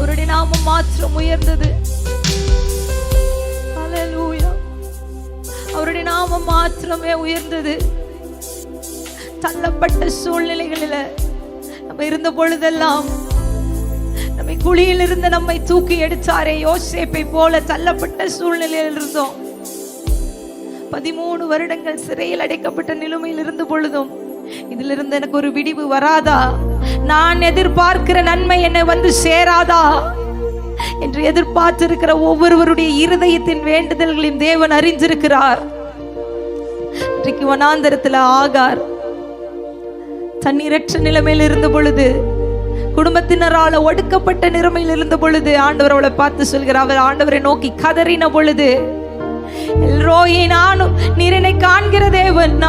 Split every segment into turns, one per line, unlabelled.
அவருடைய நாமம் மாத்திரம் உயர்ந்தது. அவருடைய நாமம் மாத்திரமே உயர்ந்தது. தள்ளப்பட்ட சூழ்நிலைகளில நம்ம இருந்த பொழுதெல்லாம் நம்மை குழியில் இருந்து நம்மை தூக்கி எடுத்தாரே யோசேப்பை போல தள்ளப்பட்ட சூழ்நிலையில் இருந்தோம். பதிமூணு வருடங்கள் சிறையில் அடைக்கப்பட்ட நிலைமையில் இருந்த பொழுதும் இதிலிருந்து எனக்கு ஒரு விடிவு வராதா? நான் எதிர்பார்க்கிற நன்மை என்னை வந்து சேராதா? என்று எதிர்பார்த்திருக்கிற ஒவ்வொருவருடைய இருதயத்தின் வேண்டுதல்களையும் தேவன் அறிஞ்சிருக்கிறார் இன்றைக்கு வனாந்தரத்துல ஆகார் தண்ணீரற்ற நிலைமையில் இருந்த பொழுது குடும்பத்தினரால் ஒடுக்கப்பட்ட நிலைமையில் இருந்த பொழுது ஆண்டவர் அவளை பார்த்து சொல்கிறார் அவர் ஆண்டவரை நோக்கி கதறின பொழுது எல்ரோயே நானும் நீர் என்னை காண்கிற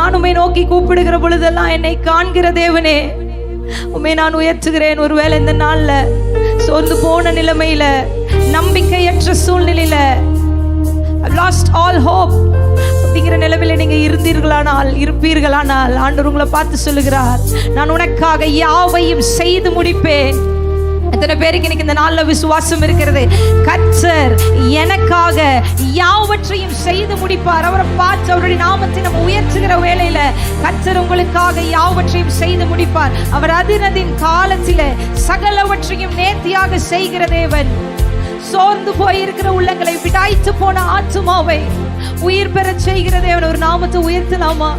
நான் உமை நோக்கி கூப்பிடுகிற பொழுதெல்லாம் என்னை காண்கிற தேவனே. உண்மை நான் உயர்த்துகிறேன். ஒருவேளை இந்த நாள்ல சோர்ந்து போன நிலைமையில நம்பிக்கையற்ற சூழ்நிலையில லாஸ்ட் ஆல் ஹோப் அப்படிங்கிற நிலைமையில நீங்க இருந்தீர்களானால் இருப்பீர்களானால் ஆண்டவர் உங்களை பார்த்து சொல்லுகிறார் நான் உனக்காக யாவையும் செய்து முடிப்பேன். எத்தனை பேருக்கு இன்னைக்கு இந்த நாளில் விசுவாசம் இருக்கிறது? கச்சர் யாவற்றையும் செய்து முடிப்பார். அவரை பார்த்து அவருடைய நாமத்தை நம்ம உயர்த்துகிற வேலையில கத்தர் உங்களுக்காக யாவற்றையும் செய்து முடிப்பார். அவர் அதினதின் காலத்தில சகலவற்றையும் நேர்த்தியாக செய்கிற தேவன். சோர்ந்து போயிருக்கிற உள்ளங்களை விடாய்த்து போன ஆத்துமாவை உயிர் பெறச் செய்கிற தேவன். ஒரு நாமத்தை உயர்த்தலாமா?